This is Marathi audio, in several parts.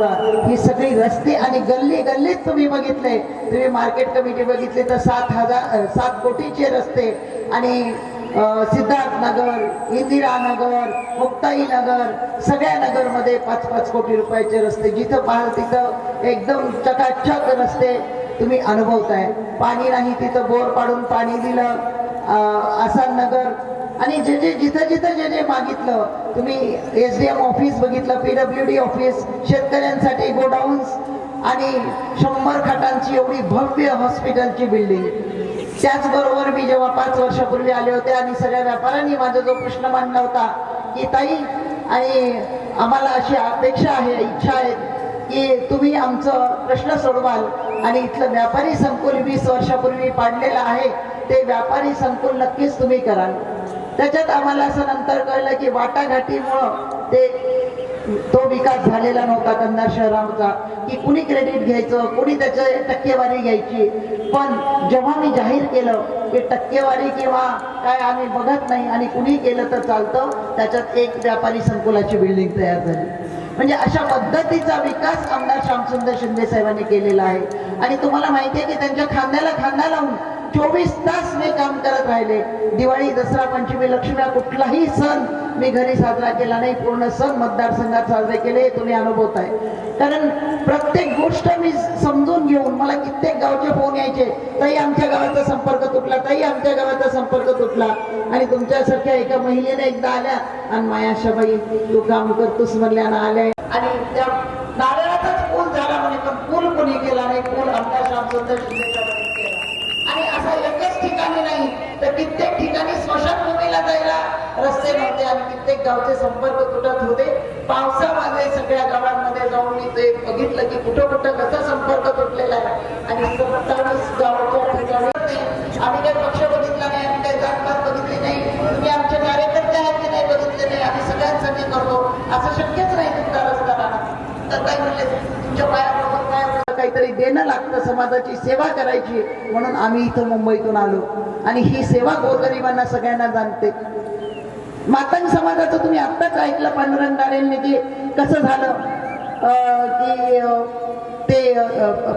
नागपुरा ही सगळी रस्ते आणि गल्ली गल्लीच तुम्ही बघितले. तुम्ही मार्केट कमिटी बघितली तर सात हजार सात कोटीचे रस्ते. आणि सिद्धार्थ नगर इंदिरा नगर मुक्ताई नगर सगळ्या नगरमध्ये पाच पाच कोटी रुपयाचे रस्ते. जिथं पाहाल तिथं एकदम चकाचक रस्ते तुम्ही अनुभवताय. पाणी नाही तिथं बोर पाडून पाणी दिलं. आसान नगर आणि जे जे जिथं जिथं जे जे मागितलं तुम्ही एस डी एम ऑफिस बघितलं पी डब्ल्यू डी ऑफिस शेतकऱ्यांसाठी गोडाऊन्स आणि शंभर खाटांची एवढी भव्य हॉस्पिटलची बिल्डिंग त्याचबरोबर मी जेव्हा पाच वर्षापूर्वी आले होते आणि सगळ्या व्यापाऱ्यांनी माझा जो प्रश्न मांडला होता की ताई आणि आम्हाला अशी अपेक्षा आहे इच्छा आहे की तुम्ही आमचं प्रश्न सोडवाल आणि इथलं व्यापारी संकुल वीस वर्षापूर्वी पाडलेलं आहे ते व्यापारी संकुल नक्कीच तुम्ही कराल. त्याच्यात आम्हाला असं नंतर कळलं की वाटाघाटीमुळं ते तो विकास झालेला नव्हता कंधार शहराचा की कुणी क्रेडिट घ्यायचं कुणी त्याच्या टक्केवारी घ्यायची. पण जेव्हा मी जाहीर केलं की टक्केवारी किंवा काय आम्ही बघत नाही आणि कुणी केलं तर चालतं त्याच्यात एक व्यापारी संकुलाची बिल्डिंग तयार झाली. म्हणजे अशा पद्धतीचा विकास आमदार श्यामसुंदर शिंदे साहेबांनी केलेला आहे. आणि तुम्हाला माहिती आहे की त्यांच्या खांद्याला खांदा लावून चोवीस तास मी काम करत राहिले. दिवाळी दसरा पंचमी लक्ष्मी कुठलाही सण मी घरी साजरा केला नाही. पूर्ण सण मतदारसंघात साजरे केले हे तुम्ही अनुभवताय कारण प्रत्येक गोष्ट मी समजून घेऊन मला कित्येक गावचे फोन यायचे ताई आमच्या गावाचा संपर्क तुटला ताई आमच्या गावाचा संपर्क तुटला. आणि तुमच्यासारख्या एका महिलेने एकदा आल्या आणि मायाशाबाई तू काम करतोस म्हणल्यानं आल्या. आणि त्या नारळाचाच पूल झाला म्हणे पण पूल कोणी केला नाही पूल आमच्या श्यामसुंदर शिंदे साहेबांनी केला आणि असा एकच ठिकाणी नाही तर कित्येक ठिकाणी स्मशानभूमीला जायला रस्ते नव्हते आणि कित्येक गावचे संपर्क तुटत होते. पावसामध्ये सगळ्या गावांमध्ये जाऊन मी ते बघितलं की कुठं कुठं कसा संपर्क तुटलेला आहे. आणि सत्तावीस गावाच्या ठिकाणी आम्ही काही पक्ष बघितला नाही आम्ही काही जातपात बघितली नाही तुम्ही आमचे कार्यकर्ते आहेत की नाही बघितले नाही आम्ही सगळ्यांसाठी करतो असं शक्यच नाही तुमचा रस्ता राहणार तर काय म्हणले तुमच्या पायाबरोबर काय होतं? काहीतरी देणं समाजाची सेवा करायची म्हणून आम्ही इथं मुंबईतून आलो. आणि ही सेवा गोरगरिबांना सगळ्यांना जाणते. मातंग समाजाचं तुम्ही आत्ताच ऐकलं पांडुरंग गाडेंनी की कसं झालं अं, की ते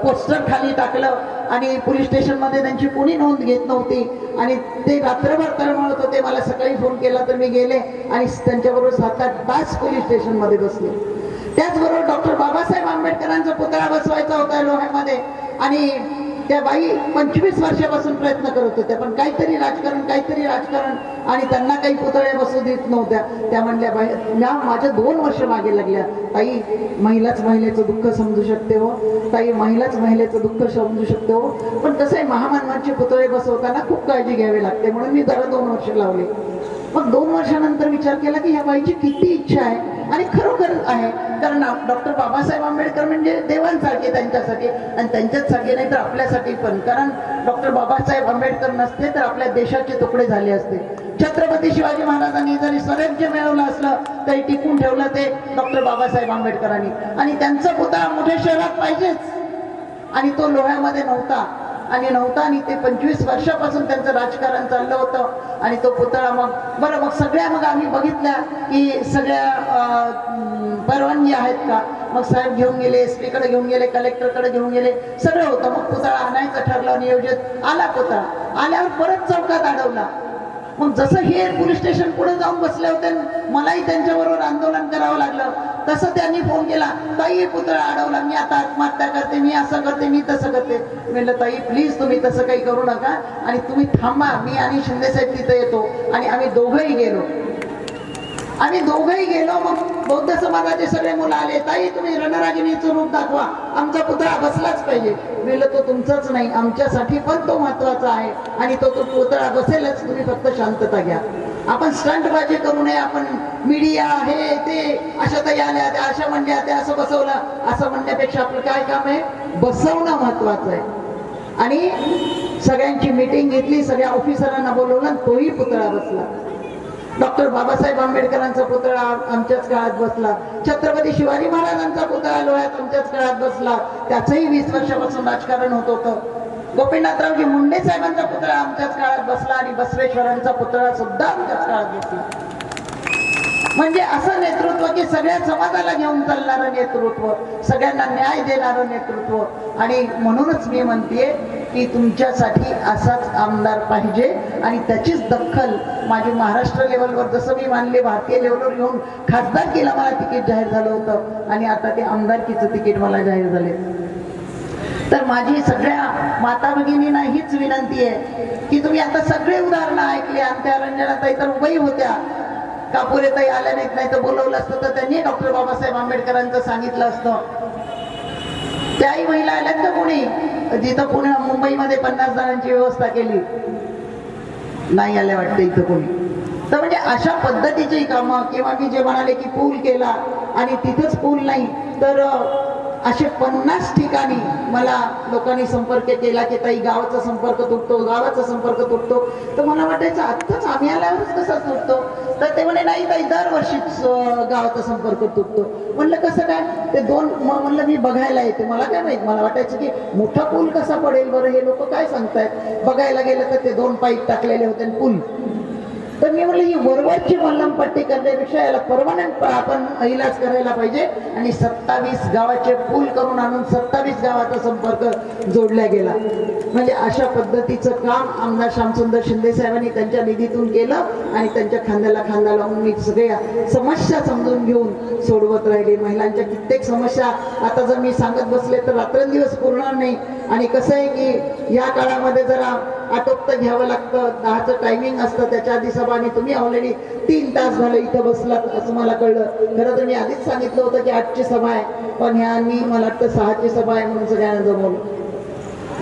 पोस्टर खाली टाकलं आणि पोलीस स्टेशनमध्ये त्यांची कोणी नोंद घेत नव्हती आणि ते रात्रभर तळमळत होते. मला सकाळी फोन केला तर मी गेले आणि त्यांच्याबरोबर सात आठ तास पोलीस स्टेशनमध्ये बसले. त्याचबरोबर डॉक्टर बाबासाहेब आंबेडकरांचा पुतळा बसवायचा होता लोह्यामध्ये. आणि त्या बाई पंचवीस वर्षापासून प्रयत्न करत होत्या पण काहीतरी राजकारण काहीतरी राजकारण आणि त्यांना काही पुतळे बसू देत नव्हत्या. त्या म्हणल्या बाई म्या माझ्या दोन वर्ष मागे लागल्या. ताई महिलाच महिलेचं दुःख समजू शकते हो. ताई महिलाच महिलेचं दुःख समजू शकते हो. पण कसं आहे महामानवांचे पुतळे बसवताना खूप काळजी घ्यावी लागते. म्हणून मी जरा दोन वर्ष लावले. मग दोन वर्षानंतर विचार केला की ह्या बाईची किती इच्छा आहे? आणि खरोखर आहे. कारण डॉक्टर बाबासाहेब आंबेडकर म्हणजे देवांसारखे त्यांच्यासाठी आणि त्यांच्याचसाठी नाही तर आपल्यासाठी पण. कारण डॉक्टर बाबासाहेब आंबेडकर नसते तर आपल्या देशाचे तुकडे झाले असते. छत्रपती शिवाजी महाराजांनी जरी स्वराज्य मिळवलं असलं तरी टिकून ठेवलं ते डॉक्टर बाबासाहेब आंबेडकरांनी. आणि त्यांचा पुतळा मोठ्या शहरात पाहिजेच. आणि तो लोह्यामध्ये नव्हता. आणि नव्हता आणि ते पंचवीस वर्षापासून त्यांचं राजकारण चाललं होतं. आणि तो पुतळा मग बरं मग सगळ्या मग आम्ही बघितल्या की सगळ्या परवानगी आहेत का? मग साहेब घेऊन गेले एसकडे घेऊन गेले कलेक्टरकडे घेऊन गेले सगळं होतं. मग पुतळा आणायचं ठरलं नियोजित आला पुतळा. आल्यावर परत चौकात अडवला. मग जसं हे पोलीस स्टेशन पुढे जाऊन बसले होते मलाही त्यांच्याबरोबर आंदोलन करावं लागलं. तसं त्यांनी फोन केला ताई पुतळा अडवला मी आता आत्महत्या करते मी असं करते मी तसं करते. म्हणलं ताई प्लीज तुम्ही तसं काही करू नका आणि तुम्ही थांबा मी आणि शिंदेसाहेब तिथे येतो आणि आम्ही दोघंही गेलो. आम्ही दोघंही गेलो मग बौद्ध समाजाचे सगळे मुलं आले ताई तुम्ही रणरागिणीचं रूप दाखवा. आमचा पुतळा बसलाच पाहिजे. म्हणलं तो तुमचाच नाही आमच्यासाठी पण तो महत्त्वाचा आहे आणि तो तो पुतळा बसेलच. तुम्ही फक्त शांतता घ्या. आपण स्टंटबाजी करू नये आपण मीडिया हे ते अशा ताई आल्या त्या अशा म्हणल्या त्या असं बसवलं. असं म्हणण्यापेक्षा आपलं काय काम आहे? बसवणं महत्वाचं आहे. आणि सगळ्यांची मीटिंग घेतली सगळ्या ऑफिसरांना बोलवलं तोही पुतळा बसला. डॉक्टर बाबासाहेब आंबेडकरांचा पुतळा आमच्याच काळात बसला. छत्रपती शिवाजी महाराजांचा पुतळा लोह्यात आमच्याच काळात बसला. त्याचंही वीस वर्षापासून राजकारण होत होतं. गोपीनाथरावजी मुंडे साहेबांचा पुतळा आमच्याच काळात बसला आणि बसवेश्वरांचा पुतळा सुद्धा आमच्याच काळात बसला. म्हणजे असं नेतृत्व की सगळ्या समाजाला घेऊन चालणारं नेतृत्व सगळ्यांना न्याय देणारं नेतृत्व. आणि म्हणूनच मी म्हणते की तुमच्यासाठी असाच आमदार पाहिजे आणि त्याचीच दखल माझी महाराष्ट्र लेवलवर जसं मी मानले भारतीय लेवलवर घेऊन खासदार केला मला तिकीट जाहीर झालं होतं आणि आता ते आमदारकीचं तिकीट मला जाहीर झाले तर माझी सगळ्या माता भगिनींना हीच विनंती आहे की तुम्ही आता सगळे उदाहरणं ऐकली आणि त्या रंजनाताई तर उभई होत्या. कापुरे ताई आल्या नाहीत नाही तर बोलवलं असतं तर त्यांनी डॉक्टर बाबासाहेब आंबेडकरांचं सांगितलं असतं. त्याही महिला आल्यात तर कोणी? जिथं पुणे मुंबईमध्ये पन्नास जणांची व्यवस्था केली. नाही आल्या वाटतं इथं कोणी. तर म्हणजे अशा पद्धतीची कामं किंवा मी जे म्हणाले की पूल केला आणि तिथंच पूल नाही तर असे पन्नास ठिकाणी मला लोकांनी संपर्क केला की ताई गावाचा संपर्क तुटतो गावाचा संपर्क तुटतो. तर मला वाटायचं आत्ताच आम्ही आल्यावरच कसा तुटतो. तर ते म्हणे नाही ताई दरवर्षी गावाचा संपर्क तुटतो. म्हणलं कसं काय? ते दोन म्हणलं मी बघायला येते. मला काय माहीत मला वाटायचं की मोठा पूल कसा पडेल बरं हे लोक काय सांगतायत? बघायला गेलं तर ते दोन पाईप टाकलेले होते आणि पूल. तर मी म्हणलं ही वरवरची मल्लमपट्टी करण्यापेक्षा याला परमनंट आपण इलाज करायला पाहिजे आणि सत्तावीस गावाचे पूल करून आणून सत्तावीस गावाचा संपर्क जोडला गेला. म्हणजे अशा पद्धतीचं काम आमदार श्यामसुंदर शिंदे साहेबांनी त्यांच्या निधीतून केलं आणि त्यांच्या खांद्याला खांदा लावून मी सगळ्या समस्या समजून घेऊन सोडवत राहिले. महिलांच्या कित्येक समस्या आता जर मी सांगत बसले तर रात्रंदिवस पुरणार नाही. आणि कसं आहे की या काळामध्ये जरा आटोपतं घ्यावं लागतं. दहाचं टायमिंग असतं. त्याच्या आधी सभा आणि तुम्ही ऑलरेडी तीन तास झालं इथं बसलात असं मला कळलं. खरं तर मी आधीच सांगितलं होतं की आठची सभा आहे. पण ह्यांनी मला वाटतं सहाची सभा आहे म्हणून सगळ्यांना जमवलं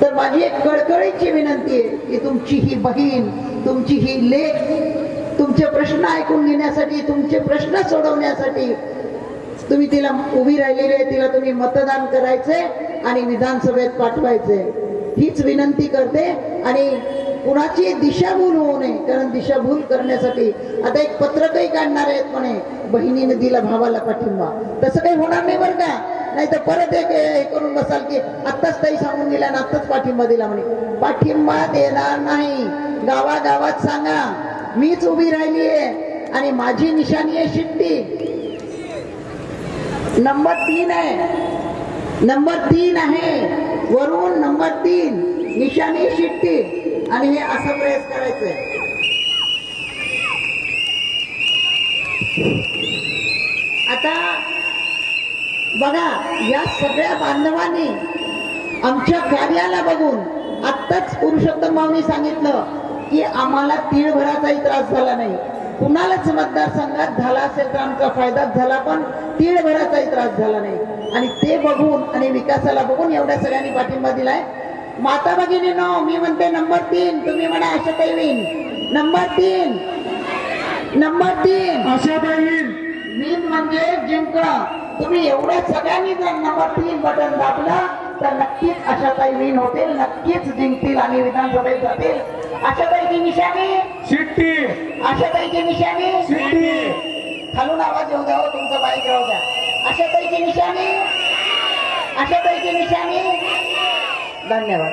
तर माझी एक कळकळीची विनंती आहे की तुमची ही बहीण तुमची ही लेख तुमचे प्रश्न ऐकून घेण्यासाठी तुमचे प्रश्न सोडवण्यासाठी तुम्ही तिला उभी राहिलेली आहे. तिला तुम्ही मतदान करायचंय आणि विधानसभेत पाठवायचंय. हीच विनंती करते आणि कुणाची दिशाभूल होऊ नये कारण दिशाभूल करण्यासाठी आता एक पत्रकही काढणार आहेत म्हणे बहिणीने दिला भावाला पाठिंबा. तसं काही होणार नाही बरं का? नाही तर परत एक हे करून बसाल की आत्ताच ताई सांगून दिला आणि आत्ताच पाठिंबा दिला म्हणे. पाठिंबा देणार नाही. गावागावात सांगा. मीच उभी राहिली आहे आणि माझी निशाणी आहे शिट्टी. नंबर तीन आहे. नंबर तीन आहे. वरून नंबर तीन निशाणी शिट्टी. आणि हे असं प्रेस करायचंय. आता बघा या सगळ्या बांधवांनी आमच्या कार्याला बघून आत्ताच पुरुषोत्तम माऊनी सांगितलं की आम्हाला तीळभराचाही त्रास झाला नाही. कुणालाच मतदारसंघात झाला असेल तर आमचा फायदाच झाला पण तीळभराचाही त्रास झाला नाही. आणि ते बघून आणि विकासाला बघून एवढ्या सगळ्यांनी पाठिंबा दिलाय. माता भगिनी नो मी म्हणते नंबर तीन. तुम्ही म्हणा अशा काही नंबर तीन. नंबर तीन. आशाताई मीन म्हणजे जिंकणं. तुम्ही एवढ्या सगळ्यांनी जर नंबर तीन बटन दाबलं तर नक्कीच आशाताई विन होतील नक्कीच जिंकतील आणि विधानसभेत जातील. आशाताईची निशाणी? शिट्टी. आशाताईची निशाणी? शिट्टी. खालून आवाज येऊ द्या हो तुमचं बाईक राहू द्या. आशाताईची निशाणी? आशाताईची निशाणी? धन्यवाद.